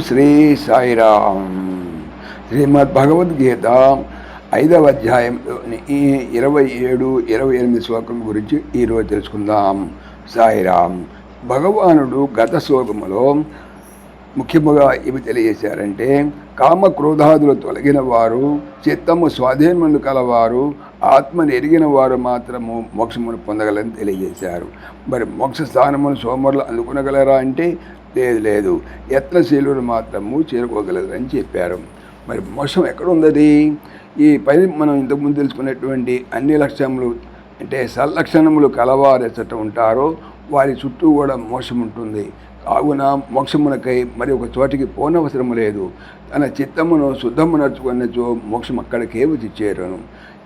శ్రీ సాయిరామ్. శ్రీమద్ భగవద్గీత ఐదవ అధ్యాయంలోని ఈ ఇరవై ఏడు ఇరవై ఎనిమిది శ్లోకం గురించి ఈరోజు తెలుసుకుందాం. సాయిరామ్ భగవానుడు గత శ్లోకములో ముఖ్యముగా ఇవి తెలియజేశారంటే కామ క్రోధాదులు తొలగిన వారు చిత్తము స్వాధీనములు కలవారు ఆత్మను ఎరిగిన వారు మాత్రము మోక్షమును పొందగలని తెలియజేశారు. మరి మోక్ష స్థానమును సోమరులు అందుకునగలరా అంటే లేదు లేదు. యత్నశీలుడు మాత్రము చేరుకోగలరని చెప్పారు. మరి మోసం ఎక్కడుందది? ఈ పై మనం ఇంతకుముందు తెలుసుకున్నటువంటి అన్ని లక్షణములు అంటే సల్లక్షణములు కలవారెచ్చట ఉంటారో వారి చుట్టూ కూడా మోసం ఉంటుంది. కావున మోక్షమునకై మరి ఒక చోటికి పోనవసరం లేదు. తన చిత్తమును శుద్ధము నడుచుకున్నచో మోక్షం అక్కడికే వచ్చి చేరను.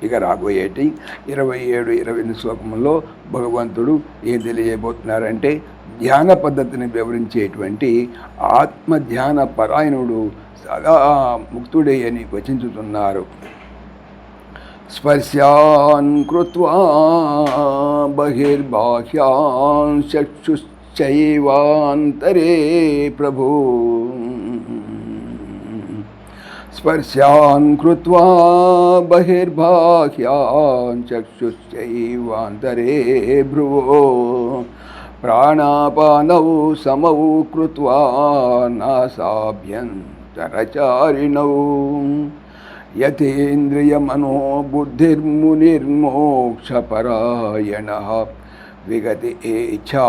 ఇక రాబోయేటి ఇరవై ఏడు ఇరవై ఎనిమిది శ్లోకములో భగవంతుడు ఏం తెలియజేయబోతున్నారంటే ధ్యాన పద్ధతిని వివరించేటువంటి ఆత్మ ధ్యాన పరాయణుడు సదా ముక్తుడే అని వచించుతున్నారు. స్పర్శాన్ కృత్వా బహిర్బాహ్యాన్ చక్షుశ్చైవాంతరే ప్రభు. స్పర్శాన్ కృత్వా బహిర్బాహ్యాన్ చక్షుశ్చైవాంతరే భ్రువో. ప్రాణాపానౌ సమౌ కృత్వా నాసాభ్యంతరచారిణౌ. యతేంద్రియమనో బుద్ధిర్మునిర్మోక్షపరాయణ విగతి ఏచ్ఛా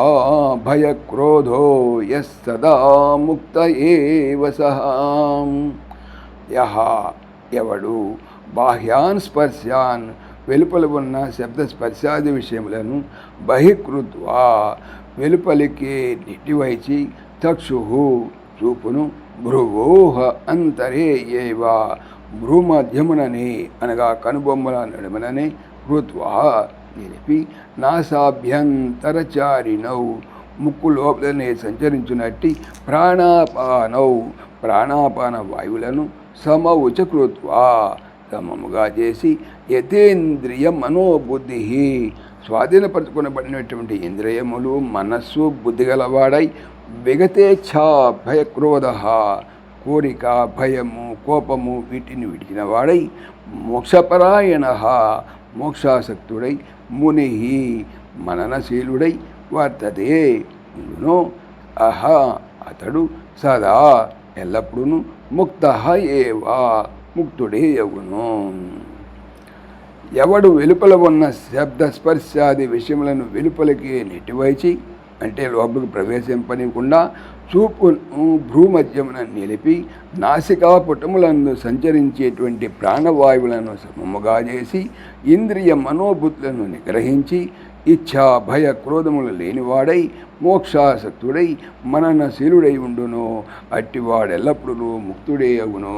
భయక్రోధో యదా ముక్త యహ ఎవడు బాహ్యాన్ స్పర్శాన్ వెలుపల ఉన్న శబ్ద స్పర్శాది విషయములను బహికృత్వా వెలుపలికి నెట్టివైచి చక్షు చూపును భృవోహ అంతరే ఏవా భ్రూమధ్యమునని అనగా కనుబొమ్మల నడుమనని కృత్వా నిలిపి నాసాభ్యంతరచారిణౌ ముక్కు లోపలనే సంచరించునట్టి ప్రాణాపానౌ ప్రాణాపాన వాయువులను సమవుచ కృత్వా సమముగా చేసి యతేంద్రియ మనోబుద్ధి స్వాధీనపరచుకునబడినటువంటి ఇంద్రియములు మనస్సు బుద్ధి గలవాడై విగతేచ్ఛా భయక్రోధ కోరిక భయము కోపము వీటిని విడిచిన వాడై మోక్షపరాయణ మోక్షాసక్తుడై ముని మననశీలుడై వర్తతే. నో అహ అతడు సదా ఎల్లప్పుడూ ముక్త ఏవా. ముక్తుడే యగును ఎవడు వెలుపల ఉన్న శబ్ద స్పర్శాది విషయములను వెలుపలికి నెట్టివైచి అంటే లోపలికి ప్రవేశింపనివ్వకుండా చూపును భ్రూమధ్యమున నిలిపి నాసికా పుటములను సంచరించేటువంటి ప్రాణవాయువులను సమముగా చేసి ఇంద్రియ మనోబుద్ధులను నిగ్రహించి ఇచ్ఛా భయ క్రోధములు లేనివాడై మోక్షాసక్తుడై మననశీలుడై ఉండును. అట్టివాడెల్లప్పుడూ ముక్తుడే అగును